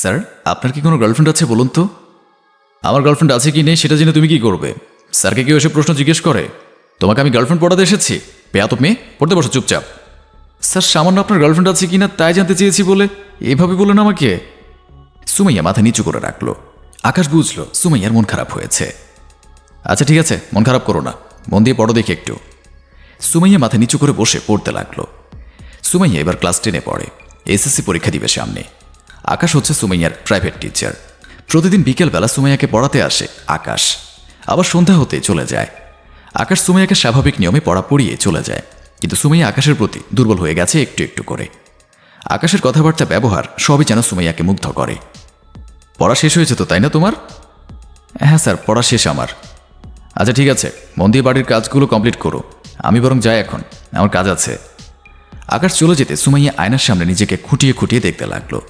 Sir, আপনার কি কোনো গার্লফ্রেন্ড আছে বলুন তো? আমার গার্লফ্রেন্ড আছে কি নেই সেটা জেনে তুমি কি করবে? স্যারকে কেউ এসে প্রশ্ন জিজ্ঞেস করে? তোমাকে আমি গার্লফ্রেন্ড পড়াতে এসেছি? পেয়া তো মেয়ে, পড়তে বসো চুপচাপ। স্যার, সামান্য আপনার গার্লফ্রেন্ড আছে কি না তাই জানতে চেয়েছি বলে এভাবে বলেন আমাকে? সুমাইয়া মাথা নিচু করে রাখল। আকাশ বুঝলো সুমাইয়ার মন খারাপ হয়েছে। আচ্ছা ঠিক আছে, মন খারাপ করো না। মন দিয়ে পড়ো দেখি একটু। সুমাইয়া মাথা নিচু করে বসে পড়তে লাগল। সুমাইয়া এবার ক্লাস টেনে পড়ে। এসএসসি পরীক্ষা দিবে সামনে। আকাশ হচ্ছে সুমাইয়ার প্রাইভেট টিচার প্রতিদিন বিকেলবেলা সুমাইয়াকে পড়াতে আসে আকাশ। আবার সন্ধ্যা হতে চলে যায়। আকাশ সুমাইয়াকে স্বাভাবিক নিয়মে পড়া পড়িয়ে চলে যায়। কিন্তু সুমাইয়া আকাশের প্রতি দুর্বল হয়ে গেছে একটু একটু করে। আকাশের কথাবার্তা ব্যবহার সবই যেন সুমাইয়াকে মুগ্ধ করে। পড়া শেষ হয়েছে তো, তাই না তোমার? হ্যাঁ স্যার, পড়া শেষ আমার। আচ্ছা ঠিক আছে, মন দিয়ে বাড়ির কাজগুলো কমপ্লিট করো। আমি বরং যাই এখন, আমার কাজ আছে। আকাশ চলে যেতে সুমাইয়া আয়নার সামনে নিজেকে খুঁটিয়ে খুঁটিয়ে দেখতে লাগল।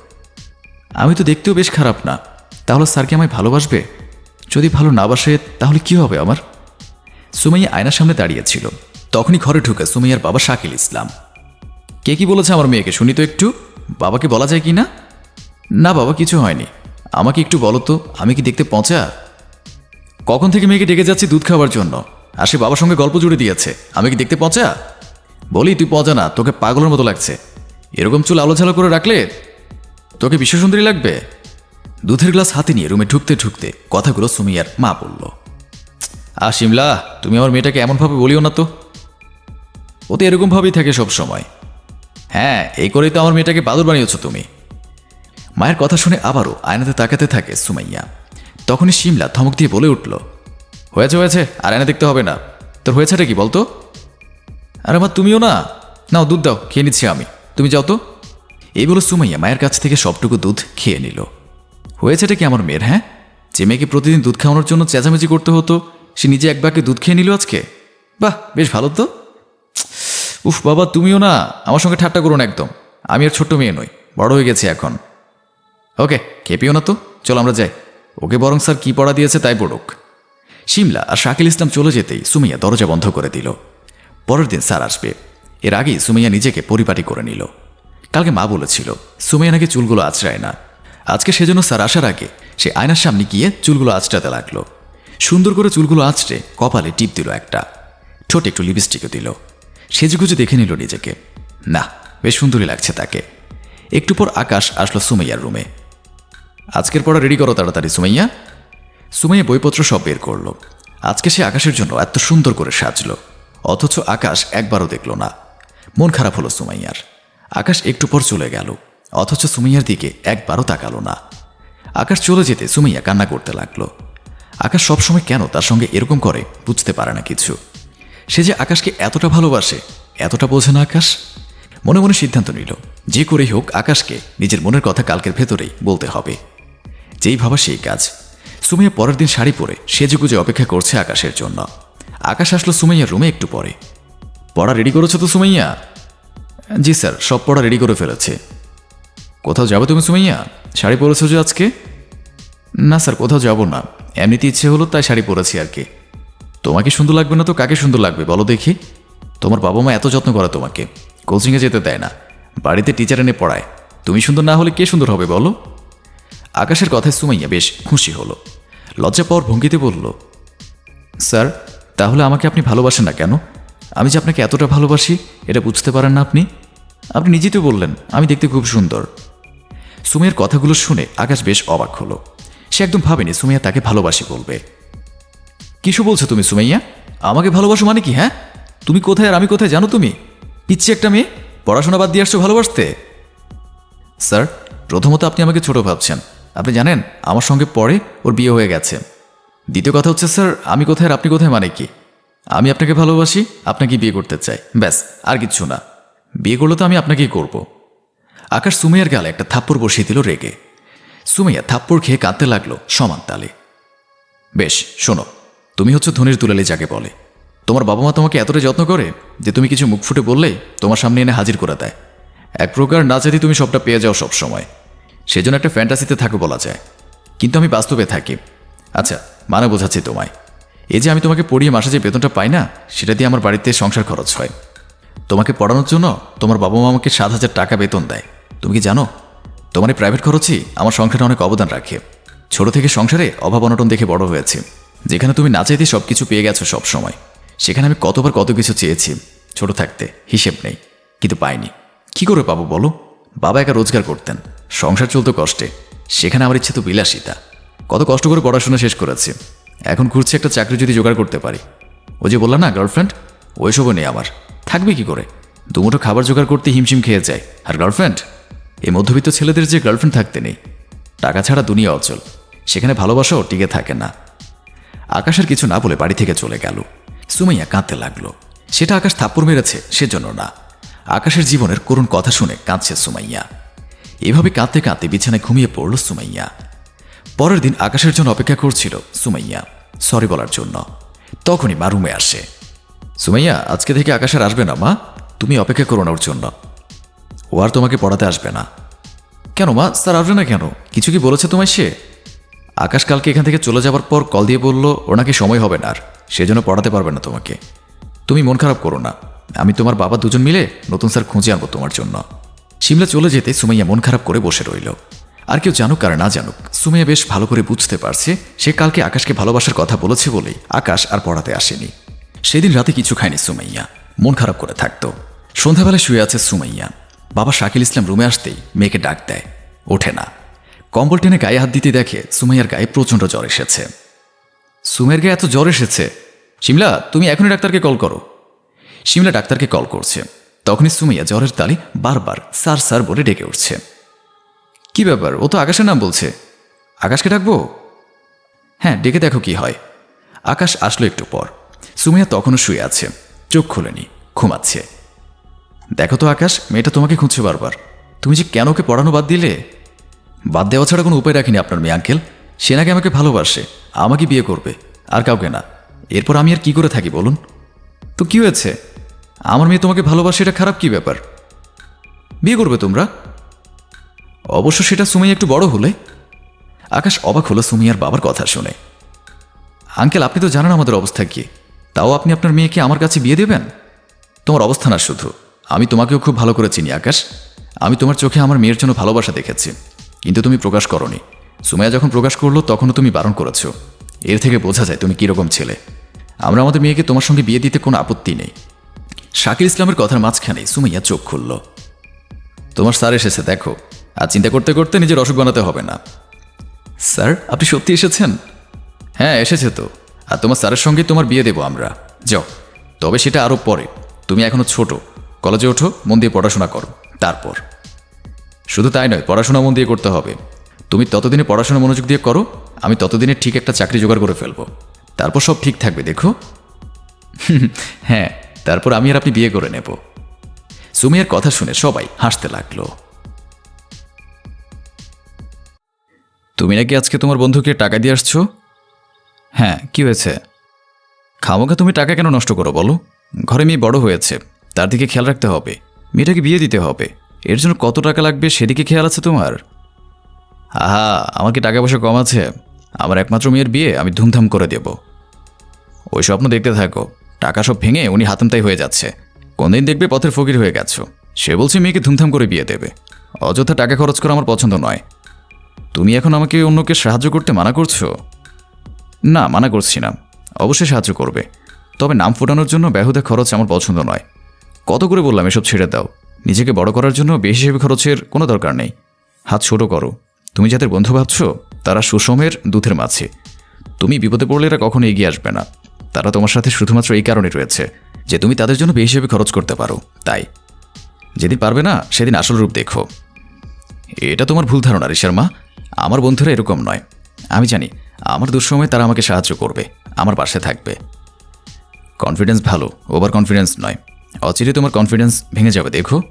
আমি তো দেখতেও বেশ খারাপ না। তাহলে স্যার কি আমায় ভালোবাসবে? যদি ভালো না বাসে, তাহলে কি হবে আমার? সুমাইয়া আয়নার সামনে দাঁড়িয়েছিল তখনই ঘরে ঢুকে সুমাইয়ার বাবা শাকিল ইসলাম। কে কি বলেছে আমার মেয়েকে, শুনি তো একটু? বাবাকে বলা যায় কি না? না বাবা, কিছু হয়নি। আমাকে একটু বলো তো, আমি কি দেখতে পচা? কখন থেকে মেয়েকে ডেকে যাচ্ছি দুধ খাওয়ার জন্য? আর সে বাবার সঙ্গে গল্প জুড়ে দিয়েছে, আমি কি দেখতে পচা? বলি, তুই পচা না, তোকে পাগলের মতো লাগছে। এরকম চুল আলোঝালো করে রাখলে তোকে বিশ্বসুন্দরী লাগবে? দুধের গ্লাস হাতে নিয়ে রুমে ঢুকতে ঢুকতে কথাগুলো সুমিয়ার মা বলল আ শিমলা, তুমি আমার মেয়েটাকে এমনভাবে বলিও না তো। ও তো এরকমভাবেই থাকে সব সময় হ্যাঁ এই করেই তো আমার মেয়েটাকে বাদুর বানিয়েছ তুমি। মায়ের কথা শুনে আবারও আয়নাতে তাকাতে থাকে সুমাইয়া। তখনই শিমলা ধমক দিয়ে বলে উঠল, হয়েছে হয়েছে, আর আয়না দেখতে হবে না। তোর হয়েছেটা কি বলতো? আর আমার তুমিও না? নাও দুধ দাও, খেয়ে নিচ্ছি আমি। তুমি যাও তো। এই বলে সুমাইয়া মায়ের কাছ থেকে সবটুকু দুধ খেয়ে নিল। হয়েছেটা কি আমার মেয়ের হ্যাঁ? যে মেয়েকে প্রতিদিন দুধ খাওয়ানোর জন্য চেঁচামেচি করতে হতো, সে নিজে এক বাকে দুধ খেয়ে নিল আজকে? বাহ, বেশ ভালো তো। উফ, বাবা, তুমিও না, আমার সঙ্গে ঠাট্টা করো না একদম। আমি আর ছোট্ট মেয়ে নই, বড় হয়ে গেছি এখন। ওকে খেপিও না তো, চলো আমরা যাই। ওকে বরং স্যার কি পড়া দিয়েছে তাই পড়ুক। শিমলা আর শাকিল ইসলাম চলে যেতেই সুমিয়া দরজা বন্ধ করে দিল। পরের দিন স্যার আসবে। এর আগেই সুমিয়া নিজেকে পরিপাটি করে নিল। কালকে মা বলেছিল সুমিয়া নাকি চুলগুলো আঁচড়ায় না। আজকে সেজন্য স্যার আসার আগে সে আয়নার সামনে গিয়ে চুলগুলো আঁচড়াতে লাগল। সুন্দর করে চুলগুলো আঁচড়ে কপালে টিপ দিল একটা। ঠোঁটে একটু লিপস্টিকও দিল। সেজেগুজে দেখে নিল নিজেকে। না, বেশ সুন্দরই লাগছে তাকে। একটু পর আকাশ আসলো সুমাইয়ার রুমে। আজকের পড়া রেডি করো তাড়াতাড়ি, সুমাইয়া। সুমাইয়া বইপত্র সব বের করল। আজকে সে আকাশের জন্য এত সুন্দর করে সাজলো। অথচ আকাশ একবারও দেখল না। মন খারাপ হলো সুমাইয়ার। আকাশ একটু পর চলে গেল, অথচ সুমাইয়ার দিকে একবারও তাকালো না। আকাশ চলে যেতে সুমাইয়া কান্না করতে লাগল। আকাশ সবসময় কেন তার সঙ্গে এরকম করে বুঝতে পারে না কিছু। সে যে আকাশকে এতটা ভালোবাসে, এতটা বোঝে না আকাশ? মনে মনে সিদ্ধান্ত নিল, যে করেই হোক আকাশকে নিজের মনের কথা কালকের ভেতরেই বলতে হবে। যেই ভাবা সেই কাজ। সুমাইয়া পরের দিন শাড়ি পরে সেজেগুজে অপেক্ষা করছে আকাশের জন্য। আকাশ আসলো সুমাইয়ার রুমে একটু পরে। পড়া রেডি করেছ তো সুমাইয়া? জি স্যার, সব পড়া রেডি করে ফেলেছে। কোথাও যাবে তুমি সুমাইয়া? শাড়ি পরেছো যে আজকে? না স্যার, কোথাও যাব না। এমনিতে ইচ্ছে হলো তাই শাড়ি পরেছি আর কি। তোমাকে সুন্দর লাগবে না তো কাকে সুন্দর লাগবে, বলো দেখি। তোমার বাবা মা এত যত্ন করে তোমাকে। কোচিংয়ে যেতে দেয় না। বাড়িতে টিচার এনে পড়ায়। তুমি সুন্দর না হলে কে সুন্দর হবে, বলো? আকাশের কথায় সুমাইয়া বেশ খুশি হলো। লজ্জা পাওয়ার ভঙ্গিতে বলল, স্যার, তাহলে আমাকে আপনি ভালোবাসেন না কেন? আমি যে আপনাকে এতটা ভালোবাসি, এটা বুঝতে পারেন না আপনি? আপনি নিজেই তো বললেন, আমি দেখতে খুব সুন্দর। সুমিয়ার কথাগুলো শুনে আকাশ বেশ অবাক হলো। সে একদম ভাবেনি সুমিয়া তাকে ভালোবাসি বলবে। কিছু বলছো তুমি সুমাইয়া? আমাকে ভালোবাসো মানে কি হ্যাঁ? তুমি কোথায় আর আমি কোথায় জানো তুমি? পিচ্ছি একটা মেয়ে, পড়াশোনা বাদ দিয়ে আসছো ভালোবাসতে? স্যার, প্রথমত আপনি আমাকে ছোট ভাবছেন। আপনি জানেন, আমার সঙ্গে পরে ওর বিয়ে হয়ে গেছে। দ্বিতীয় কথা হচ্ছে, স্যার, আমি কোথায় আর আপনি কোথায় মানে কি? আমি আপনাকে ভালোবাসি আপনাকে বিয়ে করতে চাই। ব্যাস, আর কিচ্ছু না। বিয়ে করলে তো আমি আপনাকেই করব। আকাশ সুমাইয়ার গালে একটা থাপ্পড় বসিয়ে দিল রেগে। সুমাইয়া থাপ্পড় খেয়ে কাঁদতে লাগল সমান তালে। বেশ, শোনো, তুমি হচ্ছে ধনির দুলালি যাকে বলে। তোমার বাবা মা তোমাকে এতটা যত্ন করে যে তুমি কিছু মুখ ফুটে বললেই তোমার সামনে এনে হাজির করে দেয়। এক প্রকার না চাইতে তুমি সবটা পেয়ে যাও সব সময় সেজন্য একটা ফ্যান্টাসিতে থাকো বলা যায়। কিন্তু আমি বাস্তবে থাকি। আচ্ছা মানে বোঝাচ্ছি তোমায়। এই যে আমি তোমাকে পড়িয়ে মাসে যে বেতনটা পাই না, সেটা দিয়ে আমার বাড়িতে সংসার খরচ হয়। তোমাকে পড়ানোর জন্য তোমার বাবা মা আমাকে সাত হাজার টাকা বেতন দেয়। তুমি কি জানো? তোমার এই প্রাইভেট খরচই আমার সংসারে অনেক অবদান রাখে। ছোট থেকে সংসারে অভাব অনটন দেখে বড় হয়েছে। যেখানে তুমি না চাইতে সব কিছু পেয়ে গেছো সব সময় সেখানে আমি কতবার কত কিছু চেয়েছি, ছোট থাকতে হিসেব নেই, কিন্তু পাইনি। কি করে পাবো বলো? বাবা একা রোজগার করতেন, সংসার চলতো কষ্টে। সেখানে আমার ইচ্ছে তো বিলাসিতা। কত কষ্ট করে পড়াশোনা শেষ করেছি। এখন ঘুরছে একটা চাকরি যদি জোগাড় করতে পারি। ও যে বললাম না গার্লফ্রেন্ড ওইসবও নেই আমার। থাকবে কি করে? দুমুঠো খাবার জোগাড় করতে হিমশিম খেয়ে যায়। আর গার্লফ্রেন্ড এই মধ্যবিত্ত ছেলেদের যে গার্লফ্রেন্ড থাকতে নেই। টাকা ছাড়া দুনিয়া অচল। সেখানে ভালোবাসাও টিকে থাকে না। আকাশের কিছু না বলে বাড়ি থেকে চলে গেল। সুমাইয়া কাঁদতে লাগল। সেটা আকাশ থাপ্পড় মেরেছে, সেজন্য না। আকাশের জীবনের করুণ কথা শুনে কাঁদছে সুমাইয়া। এভাবে কাঁদতে কাঁদতে বিছানায় ঘুমিয়ে পড়ল সুমাইয়া। পরের দিন আকাশের জন্য অপেক্ষা করছিল সুমাইয়া। সরি বলার জন্য। তখনই মা রুমে আসে। সুমাইয়া, আজকে থেকে আকাশ আর আসবে না, মা। তুমি অপেক্ষা করো না ওর জন্য। ও আর তোমাকে পড়াতে আসবে না। কেন, মা? স্যার আসবে না কেন? কিছু কি বলেছে তোমায় সে? আকাশ কালকে এখান থেকে চলে যাওয়ার পর কল দিয়ে বলল ওনাকে সময় হবে না আর। সেজন্য পড়াতে পারবে না তোমাকে। তুমি মন খারাপ করো না। আমি তোমার বাবা দুজন মিলে নতুন স্যার খুঁজে আনব তোমার জন্য। সিমলা চলে যেতে সুমাইয়া মন খারাপ করে বসে রইল। আর কেউ জানুক আর না জানুক, সুমাইয়া বেশ ভালো করে বুঝতে পারছে, সে কালকে আকাশকে ভালোবাসার কথা বলেছে বলেই আকাশ আর পড়াতে আসেনি। সেদিন রাতে কিছু খায়নি সুমাইয়া। মন খারাপ করে থাকতো। সন্ধ্যাবেলায় শুয়ে আছে সুমাইয়া। বাবা শাকিল ইসলাম রুমে আসতেই মেয়েকে ডাক দেয়। ওঠে না। কম্বল টেনে গায়ে হাত দিতে দেখে সুমাইয়ার গায়ে প্রচণ্ড জ্বর এসেছে। সুমের গায়ে এত জ্বর এসেছে। শিমলা, তুমি এখনই ডাক্তারকে কল করো। শিমলা ডাক্তারকে কল করছে। তখনই সুমাইয়া জ্বরের তালি বারবার স্যার স্যার বলে ডেকে উঠছে। কি ব্যাপার? ও তো আকাশের নাম বলছে। আকাশকে ডাকবো? হ্যাঁ ডেকে দেখো কি হয়। আকাশ আসলো একটু পর। সুমাইয়া তখনও শুয়ে আছে। চোখ খুলেনি, ঘুমাচ্ছে। দেখো তো আকাশ, মেয়েটা তোমাকে খুঁজছে বারবার। তুমি যে কেন ওকে পড়ানো বাদ দিলে? বাদ দেওয়া ছাড়া কোনো উপায় রাখিনি আপনার মেয়ে আঙ্কেল। সে নাকি আমাকে ভালোবাসে, আমাকে বিয়ে করবে, আর কাউকে না। এরপর আমি আর কি করে থাকি বলুন? তো কি হয়েছে? আমার মেয়ে তোমাকে ভালোবাসে, এটা খারাপ কি ব্যাপার? বিয়ে করবে তোমরা? অবশ্য সেটা সুমাইয়া একটু বড় হলে। আকাশ অবাক হলো সুমিয়ার বাবার কথা শুনে। আঙ্কেল, আপনি তো জানেন আমাদের অবস্থা কি। তাও আপনি আপনার মেয়েকে আমার কাছে বিয়ে দেবেন? তোমার অবস্থা না শুধু। আমি তোমাকেও খুব ভালো করে চিনি, আকাশ। আমি তোমার চোখে আমার মেয়ের জন্য ভালোবাসা দেখেছি। কিন্তু তুমি প্রকাশ করনি। সুমাইয়া যখন প্রকাশ করল, তখনও তুমি বারণ করেছ। এর থেকে বোঝা যায় তুমি কীরকম ছেলে। আমরা আমাদের মেয়েকে তোমার সঙ্গে বিয়ে দিতে কোনো আপত্তি নেই। শাকির ইসলামের কথার মাঝখানেই সুমাইয়া চোখ খুলল। তোমার স্যার এসেছে, দেখো। আর চিন্তা করতে করতে নিজের অসুখ বানাতে হবে না। স্যার, আপনি সত্যি এসেছেন? হ্যাঁ এসেছে তো। আর তোমার স্যারের সঙ্গে তোমার বিয়ে দেবো আমরা। যাও, তবে সেটা আরও পরে। তুমি এখনও ছোট। কলেজে ওঠো, মন দিয়ে পড়াশোনা করো। তারপর। শুধু তাই নয়, পড়াশোনা মন দিয়ে করতে হবে। তুমি ততদিনে পড়াশোনা মনোযোগ দিয়ে করো, আমি ততদিনে ঠিক একটা চাকরি জোগাড় করে ফেলব। তারপর সব ঠিক থাকবে, দেখো। হ্যাঁ তারপর আমি আর আপনি বিয়ে করে নেব। সুমিয়ার কথা শুনে সবাই হাসতে লাগল। তুমি নাকি আজকে তোমার বন্ধুকে টাকা দিয়ে আসছো? হ্যাঁ কি হয়েছে? খামোকা তুমি টাকা কেন নষ্ট করো বলো? ঘরে মেয়ে বড় হয়েছে, তার দিকে খেয়াল রাখতে হবে। মেয়েটাকে বিয়ে দিতে হবে। এর জন্য কত টাকা লাগবে সেদিকে খেয়াল আছে তোমার? আহা, আমার কি টাকা পয়সা কম আছে? আমার একমাত্র মেয়ের বিয়ে আমি ধুমধাম করে দেব। ওই স্বপ্ন দেখতে থাকো। টাকা সব ভেঙে উনি হাতামতাই হয়ে যাচ্ছে। কোনদিন দেখবে পথের ফকির হয়ে গেছো। সে বলছে মেয়েকে ধুমধাম করে বিয়ে দেবে। অযথা টাকা খরচ করা আমার পছন্দ নয়। তুমি এখন আমাকে অন্যকে সাহায্য করতে মানা করছ? না, মানা করছি না। অবশ্যই সাহায্য করবে। তবে নাম ফোটানোর জন্য বেহুদা খরচ আমার পছন্দ নয়। কত করে বললাম এসব ছেড়ে দাও? নিজেকে বড় করার জন্য বেশি হিসেবে খরচের কোনো দরকার নেই। হাত ছোট করো। তুমি যাদের বন্ধু ভাবছ, তারা সুষমের দুধের মাছে। তুমি বিপদে পড়লে এরা কখনো এগিয়ে আসবে না। তারা তোমার সাথে শুধুমাত্র এই কারণে রয়েছে, যে তুমি তাদের জন্য বেশি হিসেবে খরচ করতে পারো। তাই। যেদিন পারবে না, সেদিন আসল রূপ দেখো। এটা তোমার ভুল ধারণা, ঋষার মা। আমার বন্ধুরা এরকম নয়। আমি জানি আমার দুঃসময়ে তারা আমাকে সাহায্য করবে, আমার পাশে থাকবে। কনফিডেন্স ভালো ওভার কনফিডেন্স নয়। অচিরে তোমার কনফিডেন্স ভেঙে যাবে, দেখো।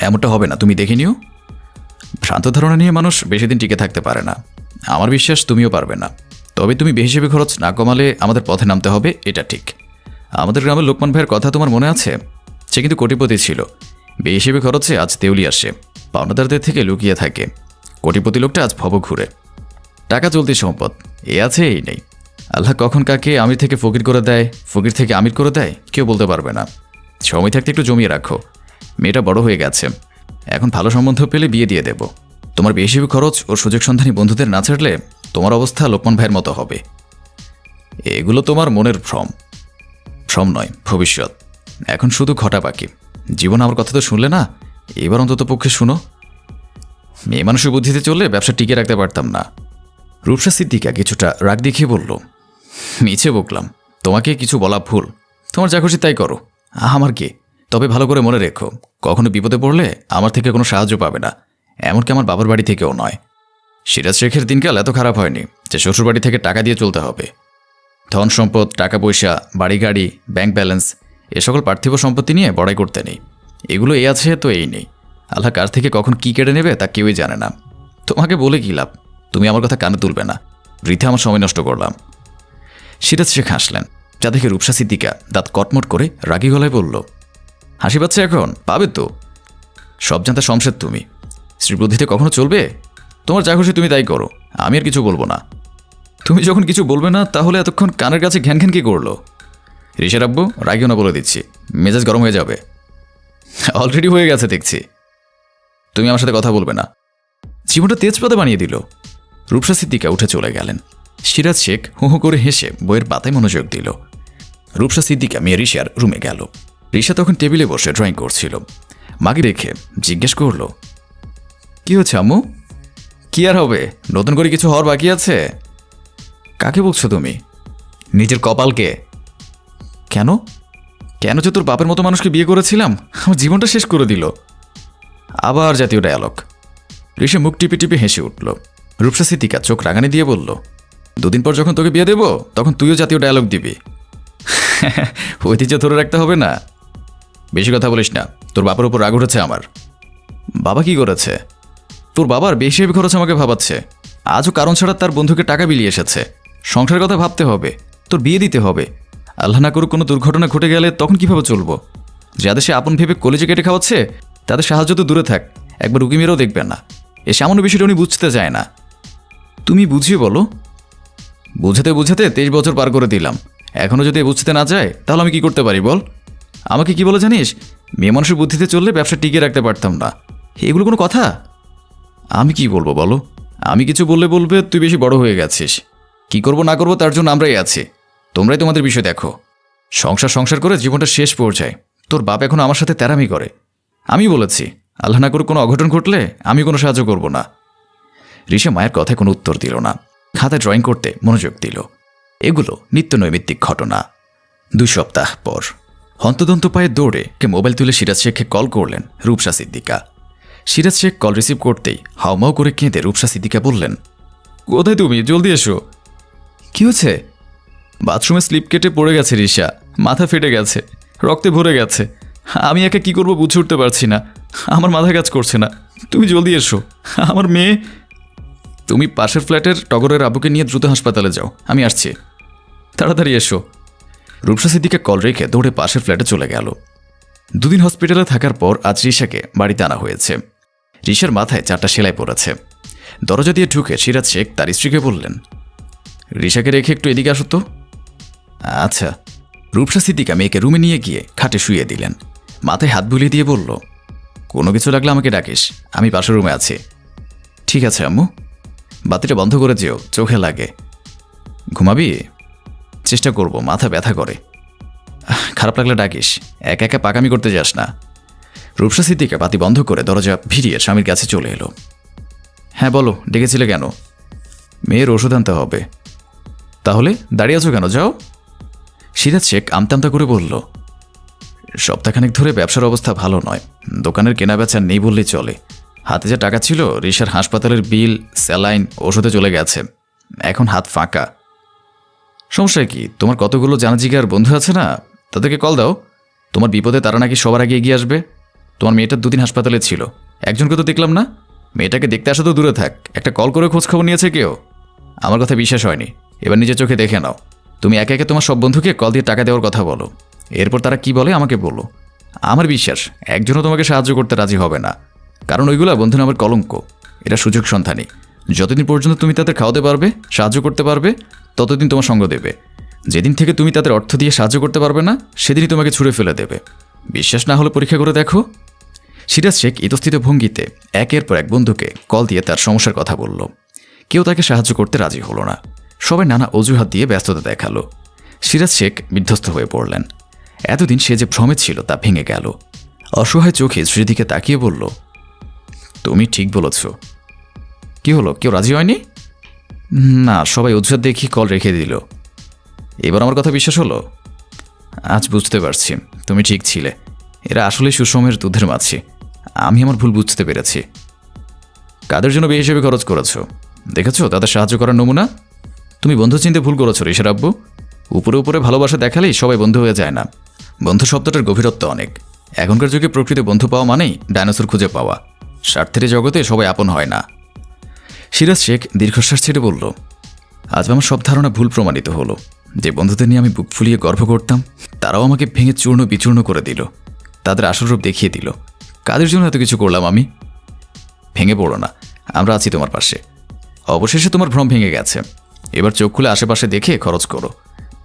এমনটা হবে না, তুমি দেখে নিও। ভ্রান্ত ধারণা নিয়ে মানুষ বেশি দিন টিকে থাকতে পারে না। আমার বিশ্বাস তুমিও পারবে না। তবে তুমি বেশি হিসেবে খরচ না কমালে আমাদের পথে নামতে হবে, এটা ঠিক। আমাদের গ্রামের লোকমান ভাইয়ের কথা তোমার মনে আছে? সে কিন্তু কোটিপতি ছিল। বে হিসেবে খরচে আজ তেউলি আসে। পাওনাদারদের থেকে লুকিয়ে থাকে। কোটিপতি লোকটা আজ ভব ঘুরে টাকা চলতি সম্পদ, এ আছে, এই নেই। আল্লাহ কখন কাকে আমির থেকে ফকির করে দেয়, ফকির থেকে আমির করে দেয়, কেউ বলতে পারবে না। সময় থাকতে একটু জমিয়ে রাখো। মেয়েটা বড় হয়ে গেছে। এখন ভালো সম্বন্ধ পেলে বিয়ে দিয়ে দেব। তোমার বেশি খরচ ও সুযোগ সন্ধানী বন্ধুদের না ছাড়লে তোমার অবস্থা লোকমান ভাইয়ের মতো হবে। এগুলো তোমার মনের ভ্রম। ভ্রম নয়, ভবিষ্যৎ। এখন শুধু ঘটা বাকি। জীবন আমার কথা তো শুনলে না? এবার অন্তত পক্ষে শুনো। মেয়ে মানুষের বুদ্ধিতে চললে ব্যবসা টিকে রাখতে পারতাম না। রূপসা সিদ্দিকা কিছুটা রাগ দেখিয়ে বলল, মিছে বকলাম। তোমাকে কিছু বলা ভুল। তোমার যা খুশি তাই করো। আমার কি? তবে ভালো করে মনে রেখো, কখনো বিপদে পড়লে আমার থেকে কোনো সাহায্য পাবে না। এমনকি আমার বাবার বাড়ি থেকেও নয়। সিরাজ শেখের দিনকাল এত খারাপ হয়নি যে শ্বশুরবাড়ি থেকে টাকা দিয়ে চলতে হবে। ধন সম্পদ, টাকা পয়সা, বাড়ি গাড়ি ব্যাংক ব্যালেন্স এ সকল পার্থিব সম্পত্তি নিয়ে বড়াই করতে নেই। এগুলো এই আছে তো এই নেই। আল্লাহ কার থেকে কখন কি কেড়ে নেবে তা কেউই জানে না। তোমাকে বলে কি লাভ? তুমি আমার কথা কানে তুলবে না। বৃথা আমার সময় নষ্ট করলাম। সিরাজ শেখ হাসলেন। যা দেখে রূপসা সিদ্দিকা দাঁত কটমট করে রাগি গলায় বলল, হাসি পাচ্ছে এখন? পাবে তো। সব জানতে শমশেদ তুমি। শ্রীবুদ্ধিতে কখনো চলবে? তোমার যা খুশি তুমি তাই করো। আমি আর কিছু বলব না। তুমি যখন কিছু বলবে না, তাহলে এতক্ষণ কানের কাছে ঘ্যান ঘ্যান কি করল? ঋষের আব্বু, রাগিও না বলে দিচ্ছি। মেজাজ গরম হয়ে যাবে। অলরেডি হয়ে গেছে দেখছি। তুমি আমার সাথে কথা বলবে না। জীবনটা তেজপাতা বানিয়ে দিল। রূপসা সিদ্দিকা উঠে চলে গেলেন। সিরাজ শেখ হু করে হেসে বইয়ের পাতায় মনোযোগ দিল। রূপসা সিদ্দিকা, মেয়ে ঋষার রুমে গেল। ঋষা তখন টেবিলে বসে ড্রয়িং করছিল। মাকে রেখে জিজ্ঞেস করল, কি হচ্ছে আম্মু? কি আর হবে? নতুন করে কিছু হওয়ার বাকি আছে? কাকে বলছো তুমি? নিজের কপালকে? কেন? কেন যে তোর বাপের মতো মানুষকে বিয়ে করেছিলাম? আমার জীবনটা শেষ করে দিল। আবার জাতীয় ডায়ালগ ঋষে মুখ টিপে টিপে হেসে উঠল। রূপসা সিদ্দিকা চোখ রাগানি দিয়ে বলল, দুদিন পর যখন তোকে বিয়ে দেব, তখন তুইও জাতীয় ডায়ালগ দিবি। ঐতিহ্য ধরে রাখতে হবে না। বেশি কথা বলিস না, তোর বাবার উপর রাগ উঠেছে আমার। বাবা কি করেছে? তোর বাবার বেশি খরচ আমাকে ভাবাচ্ছে। আজও কারণ ছাড়া তার বন্ধুকে টাকা বিলিয়ে এসেছে। সংসারের কথা ভাবতে হবে, তোর বিয়ে দিতে হবে। আল্লাহ না করুক কোনো দুর্ঘটনা ঘটে গেলে তখন কীভাবে চলবো? যাদের সে আপন ভেবে কলেজে কেটে খাওয়াচ্ছে, তাদের সাহায্য তো দূরে থাক, একবার উকি মেরেও দেখবেন না। এ সামান্য বিষয়টা উনি বুঝতে চায় না। তুমি বুঝিয়ে বলো। বুঝাতে বুঝাতে তেইশ বছর পার করে দিলাম। এখনও যদি বুঝতে না যায়, তাহলে আমি কি করতে পারি বল? আমাকে কি বলে জানিস? মেয়ে মানুষের বুদ্ধিতে চললে ব্যবসা টিকিয়ে রাখতে পারতাম না। এগুলো কোনো কথা? আমি কি বলব বলো? আমি কিছু বললে বলবে, তুই বেশি বড় হয়ে গেছিস। কি করব না করব তার জন্য আমরাই আছি। তোমরাই তোমাদের বিষয় দেখো। সংসার সংসার করে জীবনটা শেষ পর্যায়ে। তোর বাপ এখন আমার সাথে তেরামি করে। আমি বলেছি, আল্লাহ না করে কোনো অঘটন ঘটলে আমি কোনো সাহায্য করব না। ঋষা মায়ের কথায় কোনো উত্তর দিল না। খাতায় ড্রয়িং করতে মনোযোগ দিল। এগুলো নিত্য নৈমিত্তিক ঘটনা। দুই সপ্তাহ পর। হন্তদন্ত পায়ে দৌড়ে কে মোবাইল তুলে সিরাজ শেখকে কল করলেন রূপসা সিদ্দিকা। সিরাজ শেখ কল রিসিভ করতেই হাওমাও করে কেঁদে রূপসা সিদ্দিকা বললেন, কোথায় তুমি? জলদি এসো। কি হয়েছে বাথরুমে স্লিপ কেটে পড়ে গেছে রিসা মাথা ফেটে গেছে। রক্তে ভরে গেছে। আমি একা কি করব বুঝে উঠতে পারছি না। আমার মাথা কাজ করছে না। তুমি জলদি এসো। আমার মেয়ে তুমি পাশের ফ্ল্যাটের টগরের আবুকে নিয়ে দ্রুত হাসপাতালে যাও। আমি আসছি। তাড়াতাড়ি এসো। রূপসা সিদ্দিকা কল রেখে দৌড়ে পাশের ফ্ল্যাটে চলে গেল। দুদিন হসপিটালে থাকার পর আজ রিশাকে বাড়িতে আনা হয়েছে। রিশার মাথায় চারটা সেলাই পড়েছে। দরজা দিয়ে ঢুকে সিরাজ শেখ তার স্ত্রীকে বললেন, রিশাকে রেখে একটু এদিকে আসো তো। আচ্ছা। রূপসা সিদ্দিকা মেয়েকে রুমে নিয়ে গিয়ে খাটে শুয়ে দিলেন। মাথায় হাত বুলিয়ে দিয়ে বলল, কোনো কিছু লাগলে আমাকে ডাকিস। আমি পাশের রুমে আছি। ঠিক আছে, আম্মু। বাতিটা বন্ধ করে যেও চোখে লাগে। ঘুমাবি? চেষ্টা করব, মাথা ব্যথা করে। খারাপ লাগলে ডাকিস, একা একা পাকামি করতে যাস না। রূপসা সিদ্দিকা বাতি বন্ধ করে দরজা ভিড়িয়ে স্বামীর কাছে চলে এলো। হ্যাঁ বলো, ডেকেছিলে কেন? মেয়ের ওষুধ আনতে হবে। তাহলে দাঁড়িয়ে আছো কেন? যাও। সিরাজ শেখ আমতামতা করে বলল, সপ্তাহখানেক ধরে ব্যবসার অবস্থা ভালো নয়, দোকানের কেনা বেচা নেই বললেই চলে। হাতে যে টাকা ছিল রিসার হাসপাতালের বিল, স্যালাইন, ওষুধে চলে গেছে। এখন হাত ফাঁকা। সমস্যা কি? তোমার কতগুলো জানাজিগার বন্ধু আছে না? তাদেরকে কল দাও। তোমার বিপদে তারা নাকি সবার আগে এগিয়ে আসবে। তোমার মেয়েটা দুদিন হাসপাতালে ছিল। একজনকে তো দেখলাম না। মেয়েটাকে দেখতে আসা তো দূরে থাক। একটা কল করে খোঁজ খবর নিয়েছে কেউ। আমার কথা বিশ্বাস হয়নি। এবার নিজের চোখে দেখে নাও। তুমি একে একে তোমার সব বন্ধুকে কল দিয়ে টাকা দেওয়ার কথা বলো। এরপর তারা কি বলে আমাকে বলো। আমার বিশ্বাস, একজনও তোমাকে সাহায্য করতে রাজি হবে না। কারণ ওইগুলো বন্ধু নামের কলঙ্ক। এটা সুযোগ সন্ধানী। যতদিন পর্যন্ত তুমি তাদের খাওয়াতে পারবে, সাহায্য করতে পারবে, ততদিন তোমার সঙ্গ দেবে। যেদিন থেকে তুমি তাদের অর্থ দিয়ে সাহায্য করতে পারবে না, সেদিনই তোমাকে ছুঁড়ে ফেলে দেবে। বিশ্বাস না হলে পরীক্ষা করে দেখো। সিরাজ শেখ ইতস্থিত ভঙ্গিতে একের পর এক বন্ধুকে কল দিয়ে তার সমস্যার কথা বলল। কেউ তাকে সাহায্য করতে রাজি হলো না। সবাই নানা অজুহাত দিয়ে ব্যস্ততা দেখাল। সিরাজ শেখ বিধ্বস্ত হয়ে পড়লেন। এতদিন সে যে ভ্রমে ছিল তা ভেঙে গেল। অসহায় চোখে স্মৃতিকে তাকিয়ে বলল তুমি ঠিক বলেছ। কি হলো, কেউ রাজি হয়নি? না, সবাই অজুহাত দেখি কল রেখে দিল। এবার আমার কথা বিশ্বাস হলো? আজ বুঝতে পারছি, তুমি ঠিক ছিলে। এরা আসলে সুষমের দুধের মাছি। আমি আমার ভুল বুঝতে পেরেছি। কাদের জন্য বিয়ে হিসেবে খরচ করেছ? দেখেছ, তাদের সাহায্য করার নমুনা? তুমি বন্ধু চিনতে ভুল করেছ ঋষার আব্বু উপরে উপরে ভালোবাসা দেখালেই সবাই বন্ধু হয়ে যায় না। বন্ধু শব্দটার গভীরত্ব অনেক। এখনকার যুগে প্রকৃত বন্ধু পাওয়া মানেই ডাইনোসর খুঁজে পাওয়া। স্বার্থের জগতে সবাই আপন হয় না। সিরাজ শেখ দীর্ঘশ্বাস ছেড়ে বলল, আজ আমার সব ধারণা ভুল প্রমাণিত হলো। যে বন্ধুদের নিয়ে আমি বুক ফুলিয়ে গর্ব করতাম, তারাও আমাকে ভেঙে চূর্ণ বিচূর্ণ করে দিল। তাদের আসল রূপ দেখিয়ে দিল, কাদের জন্য এত কিছু করলাম আমি? ভেঙে পড়ো না, আমরা আছি তোমার পাশে। অবশেষে তোমার ভ্রম ভেঙে গেছে। এবার চোখ খুলে আশেপাশে দেখে খরচ করো।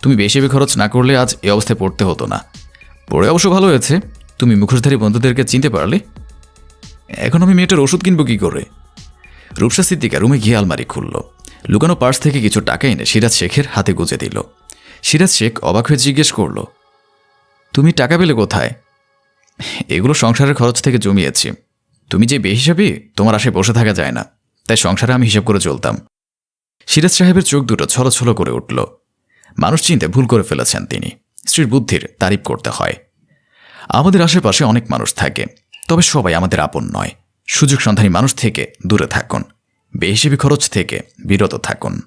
তুমি বেশি খরচ না করলে আজ এ অবস্থায় পড়তে হতো না। পড়ে অবশ্য ভালো হয়েছে। তুমি মুখোশধারী বন্ধুদেরকে চিনতে পারলে এখন আমি মেয়েটার ওষুধ কিনবো কী করে? রূপসা সিদ্দিকা রুমে গিয়ে আলমারি খুলল। লুকানো পার্স থেকে কিছু টাকা এনে সিরাজ শেখের হাতে গুজে দিল। সিরাজ শেখ অবাক হয়ে জিজ্ঞেস করল, তুমি টাকা পেলে কোথায়? এগুলো সংসারের খরচ থেকে জমিয়েছি। তুমি যে বেহিসাবি, তোমার আশায় বসে থাকা যায় না। তাই সংসারে আমি হিসাব করে চলতাম। সিরাজ সাহেবের চোখ দুটো ছলছল করে উঠল। মানুষ চিনতে ভুল করে ফেলেছেন তিনি। স্ত্রীর বুদ্ধির তারিফ করতে হয়। আমাদের আশেপাশে অনেক মানুষ থাকে। তবে সবাই আমাদের আপন নয়। সুযোগ সন্ধানী মানুষ থেকে দূরে থাকুন। বেহিসেবি খরচ থেকে বিরত থাকুন।